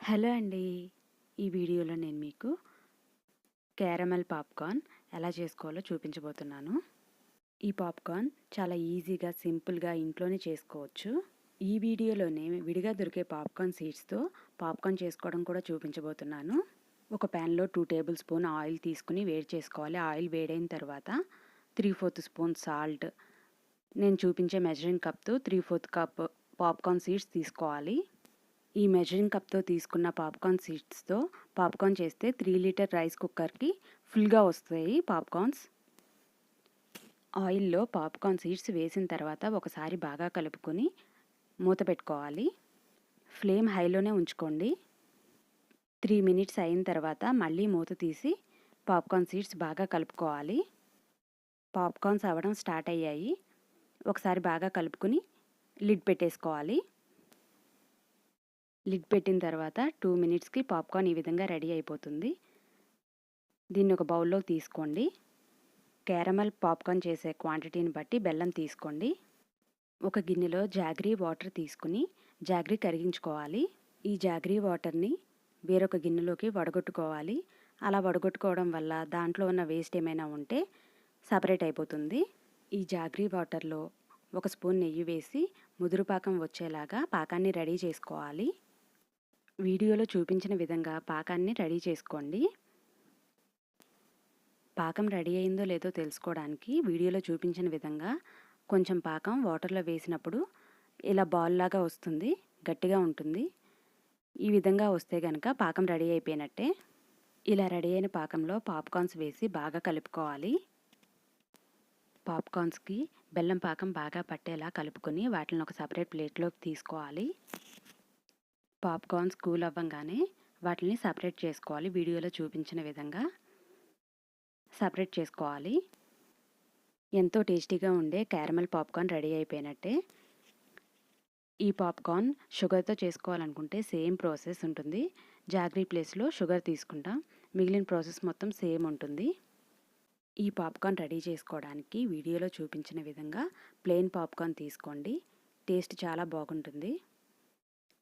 Hello అండి. ఈ వీడియోలో నేను మీకు క్యారమెల్ పాప్కార్న్ ఎలా చేసుకోవాలో చూపించబోతున్నాను. ఈ పాప్కార్న్ చాలా ఈజీగా సింపుల్గా ఇంట్లోనే చేసుకోవచ్చు. ఈ వీడియోలోనే విడిగా దొరికే పాప్కార్న్ సీడ్స్తో పాప్కార్న్ చేసుకోవడం కూడా చూపించబోతున్నాను. ఒక ప్యాన్లో టూ టేబుల్ స్పూన్ ఆయిల్ తీసుకుని వేడి చేసుకోవాలి. ఆయిల్ వేడైన తర్వాత త్రీ ఫోర్త్ స్పూన్ సాల్ట్. నేను చూపించే మెజరింగ్ కప్తో three fourth cup popcorn seeds తీసుకోవాలి. ఈ మెజరింగ్ కప్తో తీసుకున్న పాప్కార్న్ సీడ్స్తో పాప్కార్న్ చేస్తే త్రీ లీటర్ రైస్ కుక్కర్కి ఫుల్గా వస్తాయి పాప్కార్న్స్. ఆయిల్లో పాప్కార్న్ సీడ్స్ వేసిన తర్వాత ఒకసారి బాగా కలుపుకొని మూత పెట్టుకోవాలి. ఫ్లేమ్ హైలోనే ఉంచుకోండి. త్రీ మినిట్స్ అయిన తర్వాత మళ్ళీ మూత తీసి పాప్కార్న్ సీడ్స్ బాగా కలుపుకోవాలి. పాప్కార్న్స్ అవ్వడం స్టార్ట్ అయ్యాయి. ఒకసారి బాగా కలుపుకొని లిడ్ పెట్టేసుకోవాలి. లిడ్ పెట్టిన తర్వాత టూ మినిట్స్కి పాప్కార్న్ ఈ విధంగా రెడీ అయిపోతుంది. దీన్ని ఒక బౌల్లో తీసుకోండి. క్యారమల్ పాప్కార్న్ చేసే క్వాంటిటీని బట్టి బెల్లం తీసుకోండి. ఒక గిన్నెలో జాగ్రీ వాటర్ తీసుకుని జాగ్రీ కరిగించుకోవాలి. ఈ జాగ్రీ వాటర్ని వేరొక గిన్నెలోకి వడగొట్టుకోవాలి. అలా వడగొట్టుకోవడం వల్ల దాంట్లో ఉన్న వేస్ట్ ఏమైనా ఉంటే సపరేట్ అయిపోతుంది. ఈ జాగ్రీ వాటర్లో ఒక స్పూన్ నెయ్యి వేసి ముదురు పాకం వచ్చేలాగా పాకాన్ని రెడీ చేసుకోవాలి. వీడియోలో చూపించిన విధంగా పాకాన్ని రెడీ చేసుకోండి. పాకం రెడీ అయిందో లేదో తెలుసుకోవడానికి వీడియోలో చూపించిన విధంగా కొంచెం పాకం వాటర్లో వేసినప్పుడు ఇలా బాల్ లాగా వస్తుంది గట్టిగా ఉంటుంది. ఈ విధంగా వస్తే కనుక పాకం రెడీ అయిపోయినట్టే. ఇలా రెడీ అయిన పాకంలో పాప్కార్న్స్ వేసి బాగా కలుపుకోవాలి. పాప్కార్న్స్కి బెల్లం పాకం బాగా పట్టేలా కలుపుకొని వాటిని ఒక సపరేట్ ప్లేట్లోకి తీసుకోవాలి. పాప్కార్న్స్ కూల్ అవ్వగానే వాటిని సపరేట్ చేసుకోవాలి. వీడియోలో చూపించిన విధంగా సపరేట్ చేసుకోవాలి. ఎంతో టేస్టీగా ఉండే క్యారమల్ పాప్కార్న్ రెడీ అయిపోయినట్టే. ఈ పాప్కార్న్ షుగర్తో చేసుకోవాలనుకుంటే సేమ్ ప్రాసెస్ ఉంటుంది. జాగ్రీ ప్లేస్లో షుగర్ తీసుకుంటాం. మిగిలిన ప్రాసెస్ మొత్తం సేమ్ ఉంటుంది. ఈ పాప్కార్న్ రెడీ చేసుకోవడానికి వీడియోలో చూపించిన విధంగా ప్లెయిన్ పాప్కార్న్ తీసుకోండి. టేస్ట్ చాలా బాగుంటుంది.